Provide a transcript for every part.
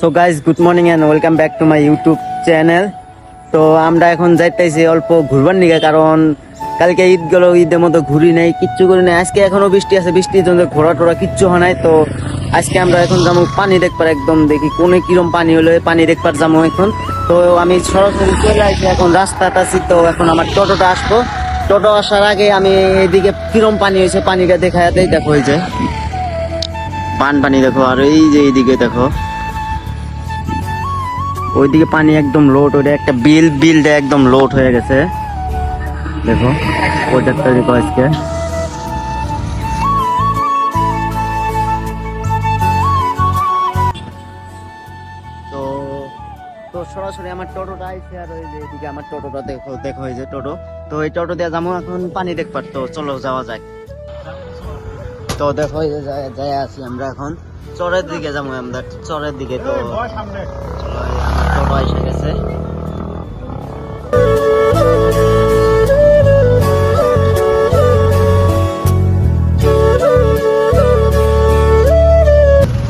So guys good morning and welcome back to my YouTube channel তো আমরা এখন যাইতেছি অল্প ঘুরবার নিগে কারণ কালকে ঈদ গেল, ঈদের মতো ঘুরি নাই, কিচ্ছু করি নাই। আজকে এখনও বৃষ্টি আছে বৃষ্টির জন্য ঘোরা টোরা কিচ্ছু হয় নাই। তো আজকে আমরা এখন যাব পানি দেখবার, একদম দেখি কোনে কিরম পানি হলো পানি দেখবার যাব এখন। তো আমি সরাসরি চলে আসি এখন রাস্তাটা আছি, তো এখন আমার টোটোটা আসব। টোটো আসার আগে আমি এদিকে কিরম পানি হয়েছে, পানিটা দেখা দেখাতেই দেখো হয়েছে পান পানি দেখো, আর এই যে এইদিকে দেখো। ওইদিকে পানি একদম লোড ওটা একটা বিল বিলটা একদম লোড হয়ে গেছে। দেখো দেখো আজকে। তো তো সরাসরি আমার টোটোটা আইছে আর ওই যে এদিকে আমার টোটোটা দেখো দেখো এই যে টোটো। তো এই টোটো দিয়ে যাব এখন পানি দেখবার। তো চলো যাওয়া যায় তো দেখো এই যে আছি আমরা এখন। চরের দিকে যাব আমরা চরের দিকে তো। টোটো এসে গেছে।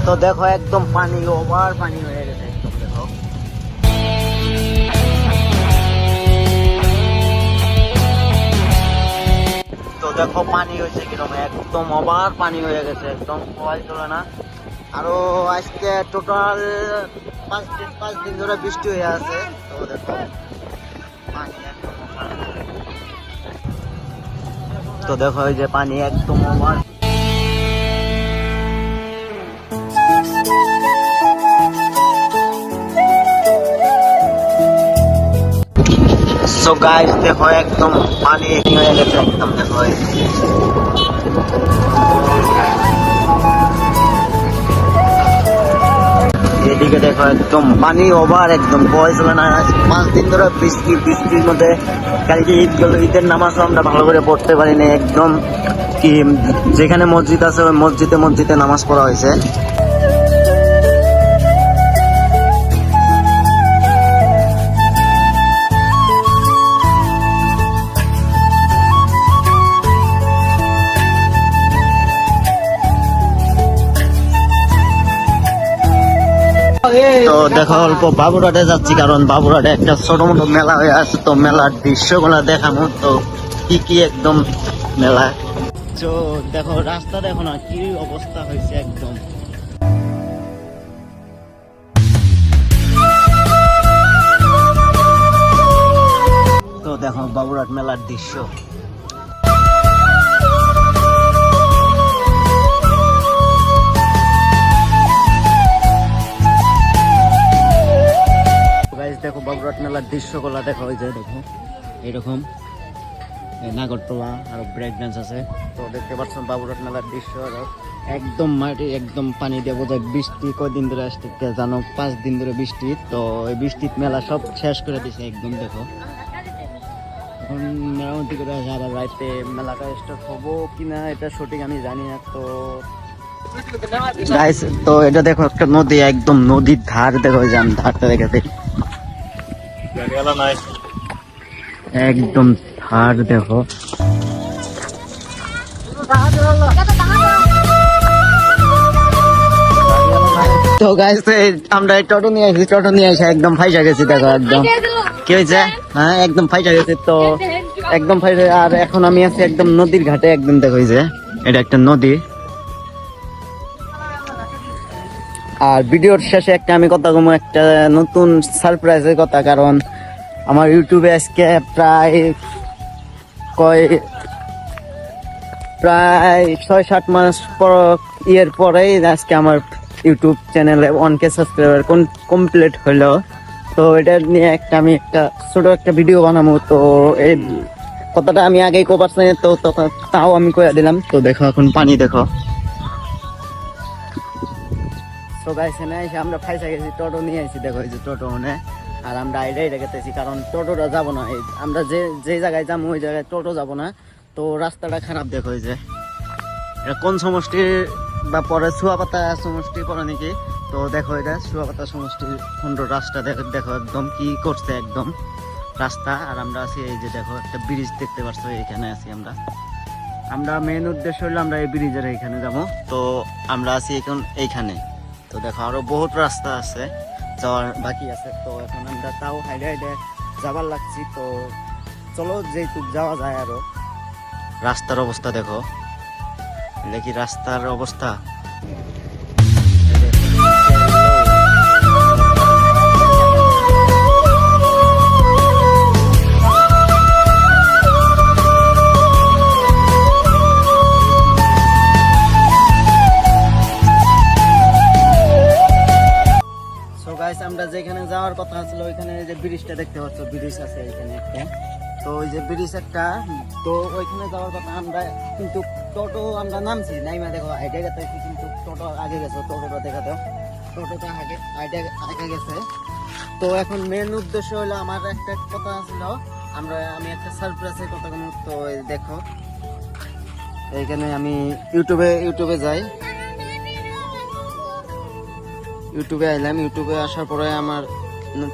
তো দেখো, একদম পানি, ওভার পানি হয়ে গেছে। একদম দেখো। তো দেখো, পানি হয়েছে কীরকম একদম ওভার পানি হয়ে গেছে, একদম মোবাইল চলে না। আরও আজকে টোটাল পাঁচ দিন পাঁচ দিন ধরে বৃষ্টি হয়ে আছে। তো দেখো তো দেখো যে পানি একদম ওভার সো গাইস দেখো, একদম পানি হয়ে গেছে, একদম দেখো। এদিকে দেখো একদম পানি ওভার একদম ভয় চলে না। পাঁচ দিন ধরে বৃষ্টি, বৃষ্টির মধ্যে কালকে ঈদ গেল, ঈদের নামাজও আমরা ভালো করে পড়তে পারিনি, একদম কি, যেখানে মসজিদ আছে, ওই মসজিদে মসজিদে নামাজ পড়া হয়েছে। দেখো অল্প বাবুরাটে যাচ্ছি, কারণ বাবুরাটে একটা ছোট মোটো মেলা হয়ে আছে, তো মেলার দৃশ্যগুলো দেখানো তো কি কি একদম মেলা। তো দেখো রাস্তা দেখো না কি অবস্থা হয়েছে একদম। তো দেখো, বাবুরাট মেলার দৃশ্য। দেখো বাবুরাট মেলার দৃশ্যগুলা দেখো ওই যে দেখো। এরকম। এই নাগরটোলা আর ব্রেক ডান্স আছে। তো দেখতে পাচ্ছেন বাবুরাট মেলার দৃশ্য, আরও একদম মাটি, একদম পানি দিয়ে বোঝায় বৃষ্টি কদিন ধরে আসতে জানো? পাঁচ দিন ধরে বৃষ্টি। তো এই বৃষ্টির মেলা সব শেষ করে দিছে একদম, দেখো। এখন মেরামতি করে আছে আবার রাইতে মেলাটা স্টার্ট হব কিনা, এটা সঠিক আমি জানি না, তো তো এটা দেখো একটা নদী, একদম নদীর ধার, দেখো যান ধারটা দেখে দেখি একদম ধার দেখো। তো গাইস আমরা টোটো নিয়ে টোটো নিয়ে এসে একদম ফাইসা গেছি, দেখো একদম। কি হয়েছে? হ্যাঁ একদম ফাইসা গেছে। তো একদম ফাইসা, আর এখন আমি আছি একদম নদীর ঘাটে, একদম দেখো যে, এটা একটা নদী। আর ভিডিওর শেষে একটা আমি কথা কমো একটা নতুন সারপ্রাইজের কথা, কারণ আমার ইউটিউবে আজকে প্রায় কয়, প্রায় ছয় সাত মাস পর, ইয়ের পরেই আজকে আমার ইউটিউব চ্যানেলে ওয়ান কে সাবস্ক্রাইবার কমপ্লিট হলো তো এটা নিয়ে একটা আমি একটা ছোট একটা ভিডিও বানাবো। তো এই কথাটা আমি আগেই কোপারছি তো তখন- তাও আমি কয়ে দিলাম। তো দেখো, এখন পানি দেখো। তো এনে এসে আমরা ফাইসা গেছি, টোটো নিয়ে এসেছি দেখো এই যে টোটো মানে আর আমরা আইডাই রেখেতেছি কারণ টোটোটা যাব না। আমরা যে যে জায়গায় যাব, ওই জায়গায় টোটো যাব না। তো রাস্তাটা খারাপ দেখো যে কোন সমষ্টির বা পরে সুয়াপাতা সমষ্টি পরে নাকি? তো দেখো এটা সুয়াপাতা সমষ্টির সুন্দর রাস্তা দেখো দেখো একদম কি করছে একদম রাস্তা। আর আমরা আছি এই যে দেখো, একটা ব্রিজ দেখতে পাচ্ছ এখানে আছি আমরা। আমরা মেন উদ্দেশ্য হলো আমরা এই ব্রিজের এইখানে যাব। তো আমরা আছি এখন এইখানে। তো দেখো, আরও বহুত রাস্তা আছে। যাওয়ার বাকি আছে। তো এখন আমরা তাও হাইডে হাইডে যাবার লাগছি। তো চলো যেহেতু যাওয়া যায় আরও। রাস্তার অবস্থা দেখো। দেখি রাস্তার অবস্থা। আমরা যেখানে যাওয়ার কথা ছিল, ওইখানে যে ব্রিজটা দেখতে পাচ্ছ, ব্রিজ আছে এখানে একটা। তো ওই যে ব্রিজ একটা, তো ওইখানে যাওয়ার কথা আমরা কিন্তু টোটো আমরা নামছি, নাইমা দেখো আইডিয়া গেছে কিন্তু টোটো আগে গেছে, টোটোটা দেখা দাও। টোটোটা আগে আইডিয়া আগে গেছে। তো এখন মেন উদ্দেশ্য হলো আমার একটা কথা ছিল, আমরা, আমি একটা সারপ্রাইজের কথা তো দেখো। এইখানে আমি ইউটিউবে ইউটিউবে যাই। ইউটিউবে আইলাম, ইউটিউবে আসার পরে আমার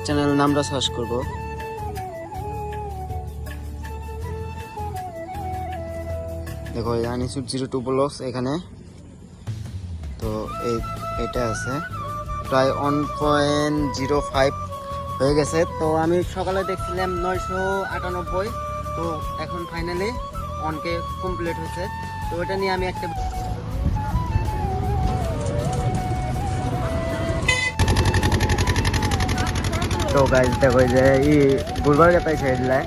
চ্যানেল নামটা সার্চ করব। দেখো আনিসুর জিরো টু ব্লগস এখানে। তো এই, এটা আছে। প্রায় ওয়ান পয়েন্ট জিরো ফাইভ হয়ে গেছে। তো আমি সকালে দেখছিলাম নয়শো আটানব্বই। তো এখন ফাইনালি অনকে কমপ্লিট হয়েছে। তো ওটা নিয়ে আমি একটা তো গাইজ দেখো যে ই গুলবার গেতাই সাইডলায়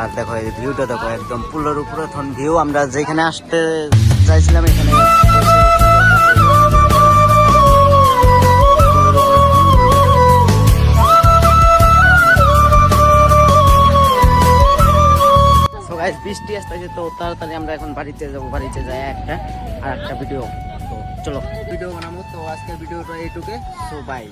আর দেখো এই ভিউটা দেখো একদম পুলের উপরে, এখন ভিউ আমরা যেখানে আসতে চাইছিলাম, এখানে বৃষ্টি আসতেছে তো তাড়াতাড়ি আমরা এখন বাড়িতে যাব, বাড়িতে যাই একটা, আর একটা ভিডিও তো চলো ভিডিও বানাবো। তো আজকের ভিডিওটা এইটুকে সো বাই